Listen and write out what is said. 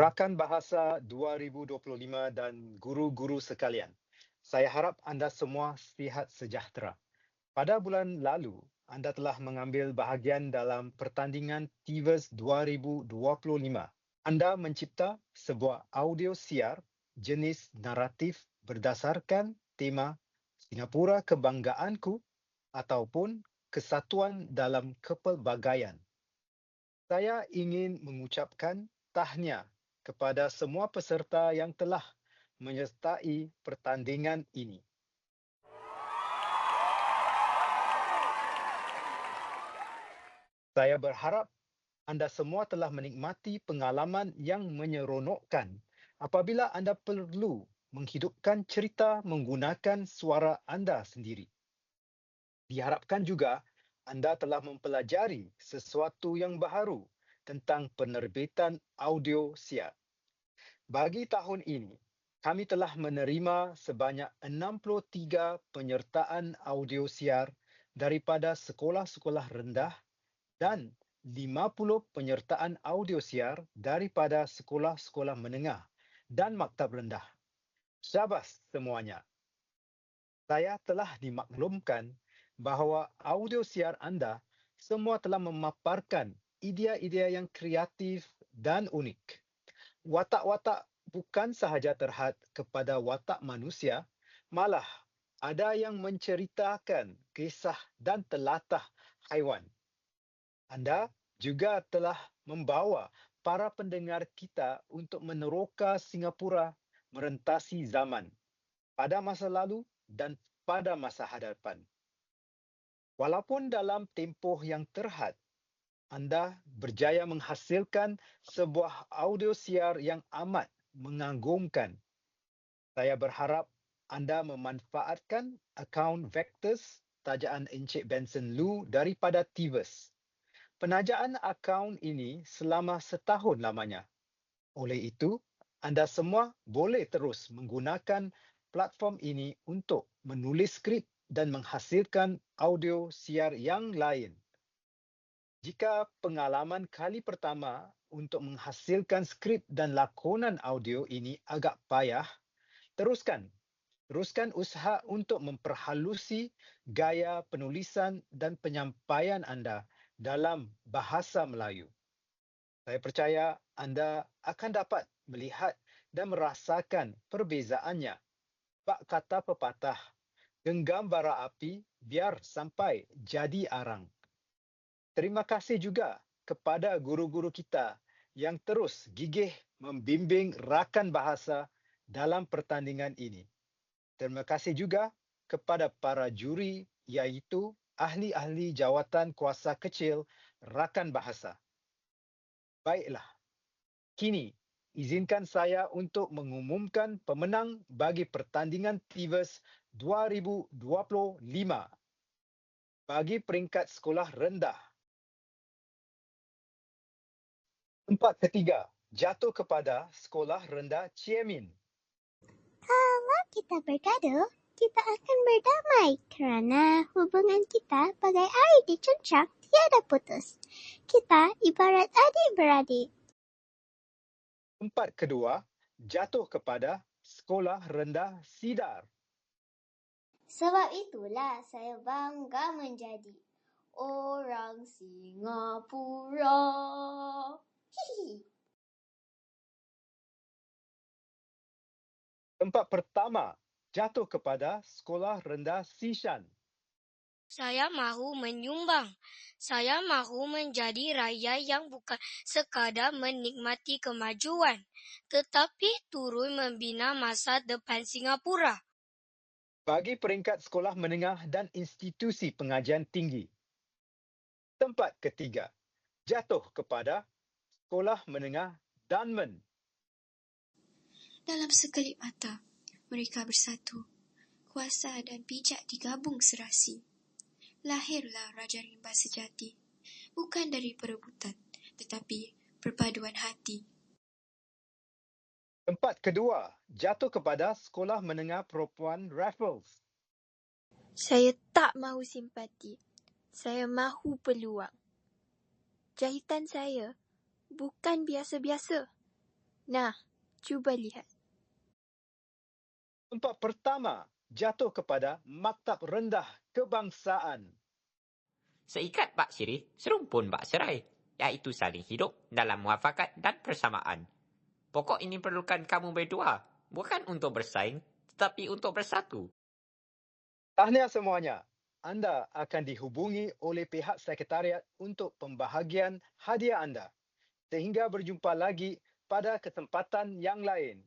Rakan Bahasa 2025 dan guru-guru sekalian, saya harap anda semua sihat sejahtera. Pada bulan lalu, anda telah mengambil bahagian dalam pertandingan TIVES 2025. Anda mencipta sebuah audio siar jenis naratif berdasarkan tema Singapura Kebanggaanku ataupun Kesatuan dalam Kepelbagaian. Saya ingin mengucapkan tahniah kepada semua peserta yang telah menyertai pertandingan ini. Saya berharap anda semua telah menikmati pengalaman yang menyeronokkan apabila anda perlu menghidupkan cerita menggunakan suara anda sendiri. Diharapkan juga anda telah mempelajari sesuatu yang baharu tentang penerbitan audio siar. Bagi tahun ini, kami telah menerima sebanyak 63 penyertaan audio siar daripada sekolah-sekolah rendah dan 50 penyertaan audio siar daripada sekolah-sekolah menengah dan maktab rendah. Syabas semuanya. Saya telah dimaklumkan bahawa audio siar anda semua telah memaparkan idea-idea yang kreatif dan unik. Watak-watak bukan sahaja terhad kepada watak manusia, malah ada yang menceritakan kisah dan telatah haiwan. Anda juga telah membawa para pendengar kita untuk meneroka Singapura merentasi zaman pada masa lalu dan pada masa hadapan. Walaupun dalam tempoh yang terhad, anda berjaya menghasilkan sebuah audio siar yang amat mengagumkan. Saya berharap anda memanfaatkan akaun Vectors tajaan Encik Benson Lu daripada Tivers. Penajaan akaun ini selama setahun lamanya. Oleh itu, anda semua boleh terus menggunakan platform ini untuk menulis skrip dan menghasilkan audio siar yang lain. Jika pengalaman kali pertama untuk menghasilkan skrip dan lakonan audio ini agak payah, teruskan. Teruskan usaha untuk memperhalusi gaya penulisan dan penyampaian anda dalam bahasa Melayu. Saya percaya anda akan dapat melihat dan merasakan perbezaannya. Bak kata pepatah, genggam bara api biar sampai jadi arang. Terima kasih juga kepada guru-guru kita yang terus gigih membimbing rakan bahasa dalam pertandingan ini. Terima kasih juga kepada para juri iaitu ahli-ahli jawatan kuasa kecil rakan bahasa. Baiklah, kini izinkan saya untuk mengumumkan pemenang bagi pertandingan TIVES 2025. Bagi peringkat sekolah rendah, Tempat ketiga, jatuh kepada sekolah rendah Ciemin. Kalau kita bergaduh, kita akan berdamai kerana hubungan kita bagai air di cencang tiada putus. Kita ibarat adik-beradik. Tempat kedua, jatuh kepada sekolah rendah Sidar. Sebab itulah saya bangga menjadi orang Singapura. Tempat pertama jatuh kepada sekolah rendah Sishan. Saya mahu menyumbang. Saya mahu menjadi rakyat yang bukan sekadar menikmati kemajuan, tetapi turut membina masa depan Singapura. Bagi peringkat sekolah menengah dan institusi pengajian tinggi. Tempat ketiga jatuh kepada Sekolah Menengah Dunman. Dalam sekelip mata, mereka bersatu. Kuasa dan bijak digabung serasi. Lahirlah Raja Rimba sejati. Bukan dari perebutan, tetapi perpaduan hati. Tempat kedua jatuh kepada Sekolah Menengah Perempuan Raffles. Saya tak mahu simpati. Saya mahu peluang. Jahitan saya bukan biasa-biasa. Nah, cuba lihat. Tempat pertama jatuh kepada Maktab Rendah Kebangsaan. Seikat bak sirih, serumpun bak serai, iaitu saling hidup dalam muafakat dan persamaan. Pokok ini perlukan kamu berdua, bukan untuk bersaing, tetapi untuk bersatu. Tahniah semuanya. Anda akan dihubungi oleh pihak sekretariat untuk pembahagian hadiah anda. Sehingga berjumpa lagi pada kesempatan yang lain.